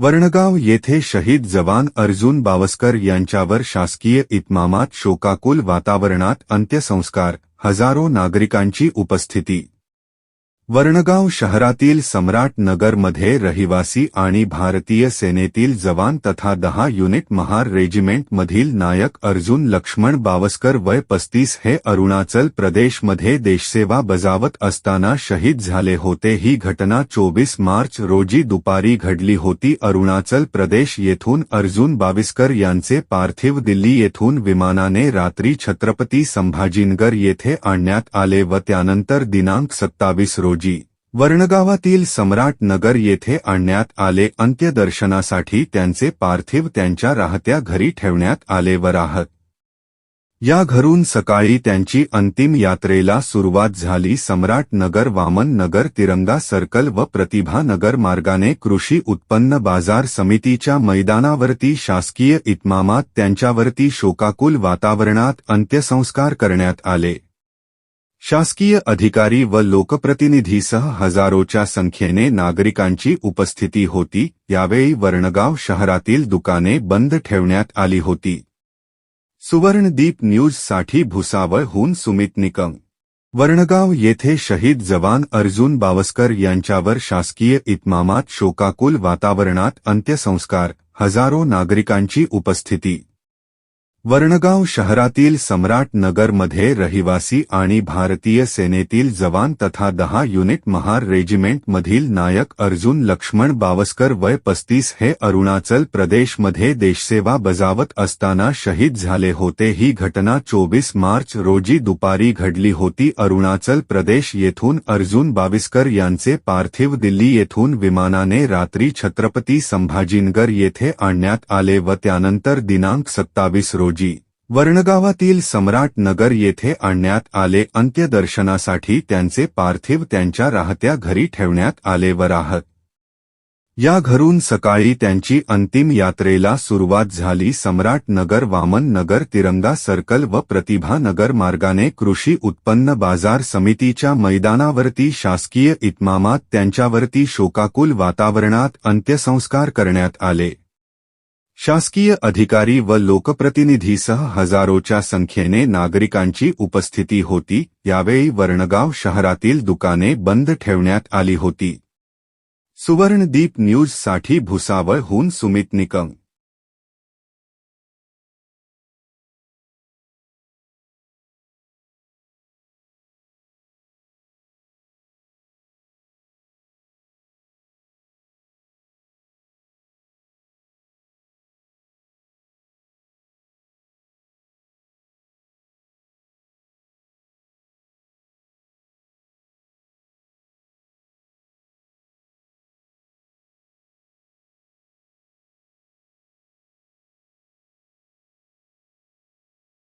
वर्णगाव येथे शहीद जवान अर्जुन बावस्कर यांच्यावर शासकीय इतमामात शोकाकुल वातावरणात अंत्यसंस्कार हजारो नागरिकांची उपस्थिती. वर्णगाव शहरातील सम्राट नगरमध्ये रहिवासी आणि भारतीय सेनेतील जवान तथा दहा युनिट महार रेजिमेंटमधील नायक अर्जुन लक्ष्मण बावस्कर वय पस्तीस हे अरुणाचल प्रदेशमध्ये देशसेवा बजावत असताना शहीद झाले होते. ही घटना चोवीस मार्च रोजी दुपारी घडली होती. अरुणाचल प्रदेश येथून अर्जुन बाविस्कर यांचे पार्थिव दिल्ली येथून विमानाने रात्री छत्रपती संभाजीनगर येथे आणण्यात आले व त्यानंतर दिनांक सत्तावीस रोजी वर्णगावातील सम्राट नगर येथे आणण्यात आले अंत्यदर्शनासाठी त्यांचे पार्थिव त्यांच्या राहत्या घरी ठेवण्यात आले व राहत या घरून सकाळी त्यांची अंतिम यात्रेला सुरुवात झाली. सम्राट नगर वामन नगर तिरंगा सर्कल व प्रतिभा नगर मार्गाने कृषी उत्पन्न बाजार समितीच्या मैदानावरती शासकीय इतमामात त्यांच्यावरती शोकाकुल वातावरणात अंत्यसंस्कार करण्यात आले. शासकीय अधिकारी व लोकप्रतिनिधीसह हजारोच्या संख्येने नागरिकांची उपस्थिती होती. यावेळी वर्णगाव शहरातील दुकाने बंद ठेवण्यात आली होती. सुवर्णदीप न्यूजसाठी भुसावळहून सुमित निकम. वर्णगाव येथे शहीद जवान अर्जुन बावस्कर यांच्यावर शासकीय इतमामात शोकाकुल वातावरणात अंत्यसंस्कार हजारो नागरिकांची उपस्थिती. वर्णगाव शहरातील सम्राट नगरमध्ये रहिवासी आणि भारतीय सेनेतील जवान तथा दहा युनिट महार रेजिमेंटमधील नायक अर्जुन लक्ष्मण बावस्कर वय पस्तीस हे अरुणाचल प्रदेशमध्ये देशसेवा बजावत असताना शहीद झाले होते. ही घटना चोवीस मार्च रोजी दुपारी घडली होती. अरुणाचल प्रदेश येथून अर्जुन बाविस्कर यांचे पार्थिव दिल्ली येथून विमानाने रात्री छत्रपती संभाजीनगर येथे आणण्यात आले व त्यानंतर दिनांक सत्तावीस रोजी रोजी वर्णगावातील सम्राट नगर येथे आणण्यात आले अंत्यदर्शनासाठी त्यांचे पार्थिव त्यांच्या राहत्या घरी ठेवण्यात आले व राहत या घरून सकाळी त्यांची अंतिम यात्रेला सुरुवात झाली सम्राट नगर वामन नगर तिरंगा सर्कल व प्रतिभा नगर मार्गाने कृषी उत्पन्न बाजार समितीच्या मैदानावरती शासकीय इतमामात त्यांच्यावरती शोकाकुल वातावरणात अंत्यसंस्कार करण्यात आले. शासकीय अधिकारी व लोकप्रतिनिधीसह हजारोच्या संख्येने नागरिकांची उपस्थिती होती. यावेळी वर्णगाव शहरातील दुकाने बंद ठेवण्यात आली होती. सुवर्णदीप न्यूजसाठी भुसावळहून सुमित निकम.